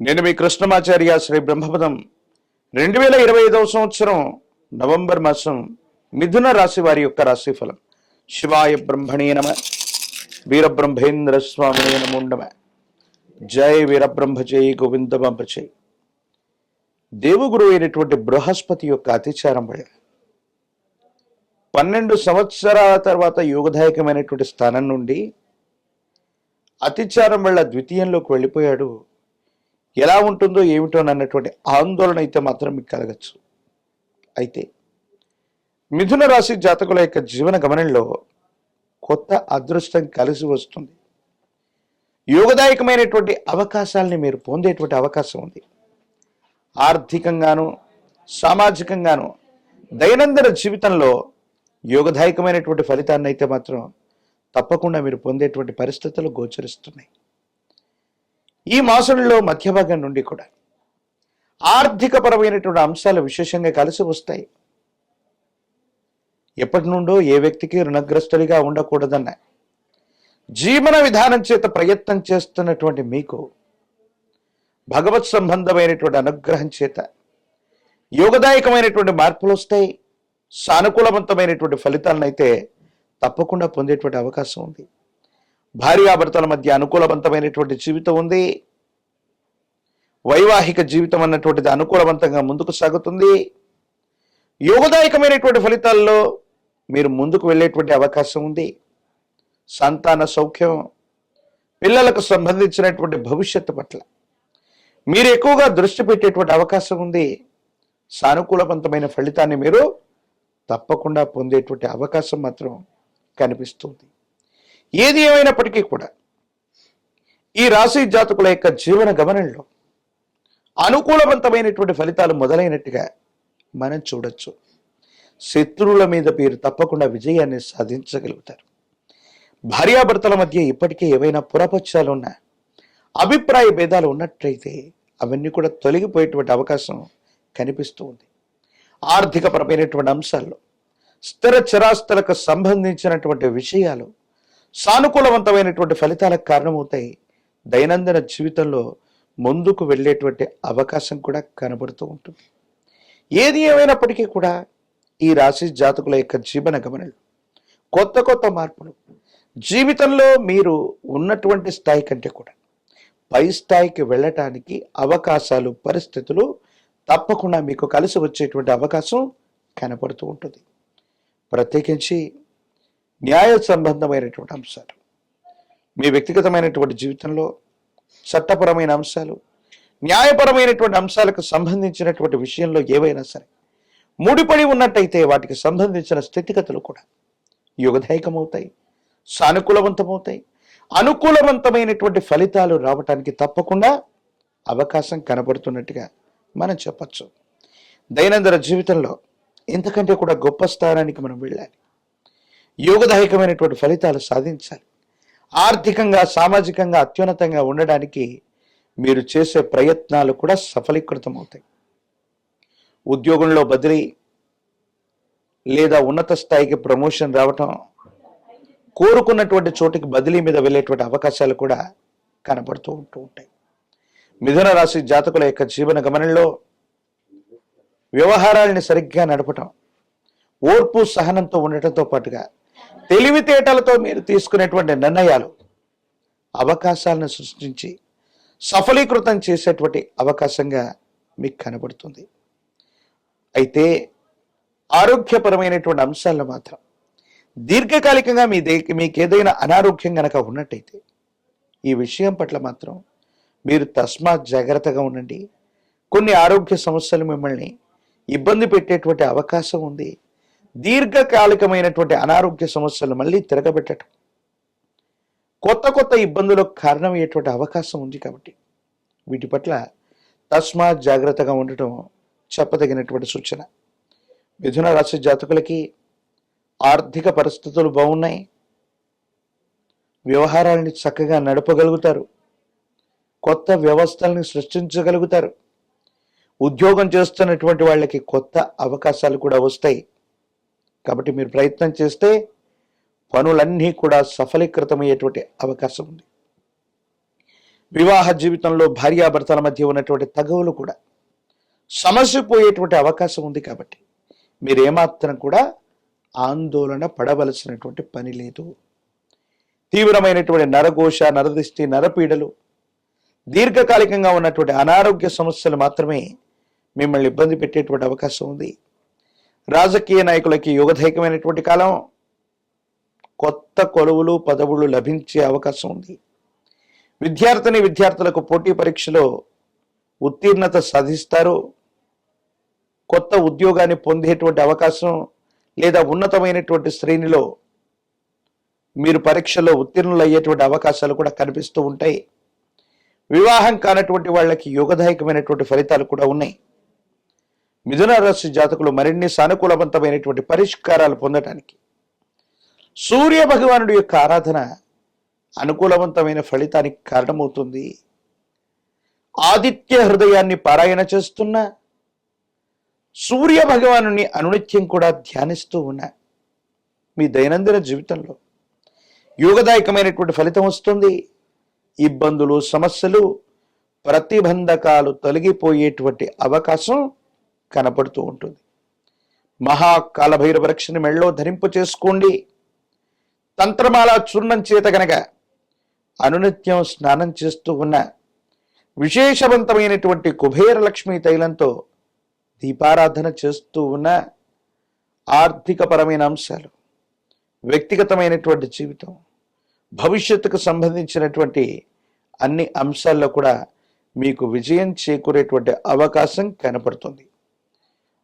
నేను మీ కృష్ణమాచార్య శ్రీ బ్రహ్మపదం. రెండు వేల ఇరవై ఐదవ సంవత్సరం నవంబర్ మాసం మిథున రాశి వారి యొక్క రాశి ఫలం శివాయ బ్రహ్మణే నమ. వీరబ్రహ్మేంద్ర స్వామినే నమో నమ. జై వీరబ్రహ్మ గోవింద గోవిందమాంబ జై. దేవుగురు అయినటువంటి బృహస్పతి యొక్క అతిచారం వల్ల పన్నెండు సంవత్సరాల తర్వాత యోగదాయకమైనటువంటి స్థానం నుండి అతిచారం వల్ల ద్వితీయంలోకి వెళ్ళిపోయాడు ఎలా ఉంటుందో ఏమిటో అన్నటువంటి ఆందోళన అయితే మాత్రం మీకు కలగచ్చు. అయితే మిథున రాశి జాతకుల యొక్క జీవన గమనంలో కొత్త అదృష్టం కలిసి వస్తుంది. యోగదాయకమైనటువంటి అవకాశాలని మీరు పొందేటువంటి అవకాశం ఉంది. ఆర్థికంగాను సామాజికంగాను దైనందిన జీవితంలో యోగదాయకమైనటువంటి ఫలితాన్ని అయితే మాత్రం తప్పకుండా మీరు పొందేటువంటి పరిస్థితులు గోచరిస్తున్నాయి. ఈ మాసంలో మధ్య భాగం నుండి కూడా ఆర్థికపరమైనటువంటి అంశాలు విశేషంగా కలిసి వస్తాయి. ఎప్పటి నుండో ఏ వ్యక్తికి రుణగ్రస్తుడిగా ఉండకూడదన్న జీవన విధానం చేత ప్రయత్నం చేస్తున్నటువంటి మీకు భగవత్ సంబంధమైనటువంటి అనుగ్రహం చేత యోగదాయకమైనటువంటి మార్పులు వస్తాయి. సానుకూలవంతమైనటువంటి ఫలితాలను అయితే తప్పకుండా పొందేటువంటి అవకాశం ఉంది. భార్యాభర్తల మధ్య అనుకూలవంతమైనటువంటి జీవితం ఉంది. వైవాహిక జీవితం అన్నటువంటిది అనుకూలవంతంగా ముందుకు సాగుతుంది. యోగదాయకమైనటువంటి ఫలితాల్లో మీరు ముందుకు వెళ్ళేటువంటి అవకాశం ఉంది. సంతాన సౌఖ్యం పిల్లలకు సంబంధించినటువంటి భవిష్యత్తు పట్ల మీరు ఎక్కువగా దృష్టి పెట్టేటువంటి అవకాశం ఉంది. సానుకూలవంతమైన ఫలితాన్ని మీరు తప్పకుండా పొందేటువంటి అవకాశం మాత్రం కనిపిస్తుంది. ఏది ఏమైనప్పటికీ కూడా ఈ రాశి జాతకుల యొక్క జీవన గమనంలో అనుకూలవంతమైనటువంటి ఫలితాలు మొదలైనట్టుగా మనం చూడొచ్చు. శత్రువుల మీద మీరు తప్పకుండా విజయాన్ని సాధించగలుగుతారు. భార్యాభర్తల మధ్య ఇప్పటికే ఏవైనా పురపక్షాలు ఉన్నా అభిప్రాయ భేదాలు ఉన్నట్లయితే అవన్నీ కూడా తొలగిపోయేటువంటి అవకాశం కనిపిస్తూ ఉంది. ఆర్థికపరమైనటువంటి అంశాల్లో స్థిర చరాస్తులకు సంబంధించినటువంటి విషయాలు సానుకూలవంతమైనటువంటి ఫలితాలకు కారణమవుతాయి. దైనందిన జీవితంలో ముందుకు వెళ్ళేటువంటి అవకాశం కూడా కనబడుతూ ఉంటుంది. ఏది ఏమైనప్పటికీ కూడా ఈ రాశి జాతకుల యొక్క జీవన గమనలు కొత్త కొత్త మార్పులు జీవితంలో మీరు ఉన్నటువంటి స్థాయి కంటే కూడా పై స్థాయికి వెళ్ళటానికి అవకాశాలు పరిస్థితులు తప్పకుండా మీకు కలిసి వచ్చేటువంటి అవకాశం కనపడుతూ ఉంటుంది. ప్రత్యేకించి న్యాయ సంబంధమైనటువంటి అంశాలు మీ వ్యక్తిగతమైనటువంటి జీవితంలో చట్టపరమైన అంశాలు న్యాయపరమైనటువంటి అంశాలకు సంబంధించినటువంటి విషయంలో ఏవైనా సరే ముడిపడి ఉన్నట్టయితే వాటికి సంబంధించిన స్థితిగతులు కూడా యుగదాయకమవుతాయి సానుకూలవంతమవుతాయి. అనుకూలవంతమైనటువంటి ఫలితాలు రావటానికి తప్పకుండా అవకాశం కనబడుతున్నట్టుగా మనం చెప్పచ్చు. దైనందిన జీవితంలో ఇంతకంటే కూడా గొప్ప స్థానానికి మనం వెళ్ళాలి. యోగదాయకమైనటువంటి ఫలితాలు సాధించాలి. ఆర్థికంగా సామాజికంగా అత్యున్నతంగా ఉండడానికి మీరు చేసే ప్రయత్నాలు కూడా సఫలీకృతం అవుతాయి ఉద్యోగంలో బదిలీ లేదా ఉన్నత స్థాయికి ప్రమోషన్ రావటం కోరుకున్నటువంటి చోటికి బదిలీ మీద వెళ్ళేటువంటి అవకాశాలు కూడా కనబడుతూ ఉంటూ ఉంటాయి. మిథున రాశి జాతకుల యొక్క జీవన గమనంలో వ్యవహారాలని సరిగ్గా నడపటం ఓర్పు సహనంతో ఉండటంతో పాటుగా తెలివితేటలతో మీరు తీసుకునేటువంటి నిర్ణయాలు అవకాశాలను సృష్టించి సఫలీకృతం చేసేటువంటి అవకాశంగా మీకు కనబడుతుంది. అయితే ఆరోగ్యపరమైనటువంటి అంశాలను మాత్రం దీర్ఘకాలికంగా మీ దే మీకు ఏదైనా అనారోగ్యం గనక ఉన్నట్టయితే ఈ విషయం పట్ల మాత్రం మీరు తస్మాత్ జాగ్రత్తగా ఉండండి. కొన్ని ఆరోగ్య సమస్యలు మిమ్మల్ని ఇబ్బంది పెట్టేటువంటి అవకాశం ఉంది. దీర్ఘకాలికమైనటువంటి అనారోగ్య సమస్యలు మళ్ళీ తిరగబెట్టడం కొత్త కొత్త ఇబ్బందులకు కారణమయ్యేటువంటి అవకాశం ఉంది కాబట్టి వీటి పట్ల తస్మాత్ జాగ్రత్తగా ఉండటం చెప్పదగినటువంటి సూచన. మిథున రాశి జాతకులకి ఆర్థిక పరిస్థితులు బాగున్నాయి. వ్యవహారాలని చక్కగా నడపగలుగుతారు. కొత్త వ్యవస్థల్ని సృష్టించగలుగుతారు. ఉద్యోగం చేస్తున్నటువంటి వాళ్ళకి కొత్త అవకాశాలు కూడా వస్తాయి. కాబట్టి మీరు ప్రయత్నం చేస్తే పనులన్నీ కూడా సఫలీకృతమయ్యేటువంటి అవకాశం ఉంది. వివాహ జీవితంలో భార్యాభర్తల మధ్య ఉన్నటువంటి తగవులు కూడా సమస్య పోయేటువంటి అవకాశం ఉంది కాబట్టి మీరు ఏమాత్రం కూడా ఆందోళన పడవలసినటువంటి పని లేదు. తీవ్రమైనటువంటి నరఘోష నరదిష్టి నరపీడలు దీర్ఘకాలికంగా ఉన్నటువంటి అనారోగ్య సమస్యలు మాత్రమే మిమ్మల్ని ఇబ్బంది పెట్టేటువంటి అవకాశం ఉంది. రాజకీయ నాయకులకి యుగధైకమైనటువంటి కాలం కొత్త కొలువులు పదవులు లభించే అవకాశం ఉంది. విద్యార్థిని విద్యార్థులకు పోటీ పరీక్షలో ఉత్తీర్ణత సాధిస్తారు. కొత్త ఉద్యోగాన్ని పొందేటువంటి అవకాశం లేదా ఉన్నతమైనటువంటి శ్రేణిలో మీరు పరీక్షలో ఉత్తీర్ణులు అయ్యేటువంటి అవకాశాలు కూడా కనిపిస్తూ ఉంటాయి. వివాహం కానటువంటి వాళ్ళకి యోగదాయకమైనటువంటి ఫలితాలు కూడా ఉన్నాయి. మిథున రాశి జాతకులు మరిన్ని సానుకూలవంతమైనటువంటి పరిష్కారాలు పొందటానికి సూర్య భగవానుడి యొక్క ఆరాధన అనుకూలవంతమైన ఫలితానికి కారణమవుతుంది. ఆదిత్య హృదయాన్ని పారాయణ చేస్తున్న సూర్య భగవాను అనునిత్యం కూడా ధ్యానిస్తూ ఉన్నా మీ దైనందిన జీవితంలో యోగదాయకమైనటువంటి ఫలితం వస్తుంది. ఇబ్బందులు సమస్యలు ప్రతిబంధకాలు తొలగిపోయేటువంటి అవకాశం కనపడుతూ ఉంటుంది. మహాకాలభైరవ రక్షని మెళ్ళో ధరింపు చేసుకోండి. తంత్రమాల చూర్ణం చేత గనక అనునిత్యం స్నానం చేస్తూ ఉన్న విశేషవంతమైనటువంటి కుబేర లక్ష్మీ తైలంతో దీపారాధన చేస్తూ ఉన్న ఆర్థికపరమైన అంశాలు వ్యక్తిగతమైనటువంటి జీవితం భవిష్యత్తుకు సంబంధించినటువంటి అన్ని అంశాల్లో కూడా మీకు విజయం చేకూరేటువంటి అవకాశం కనపడుతుంది.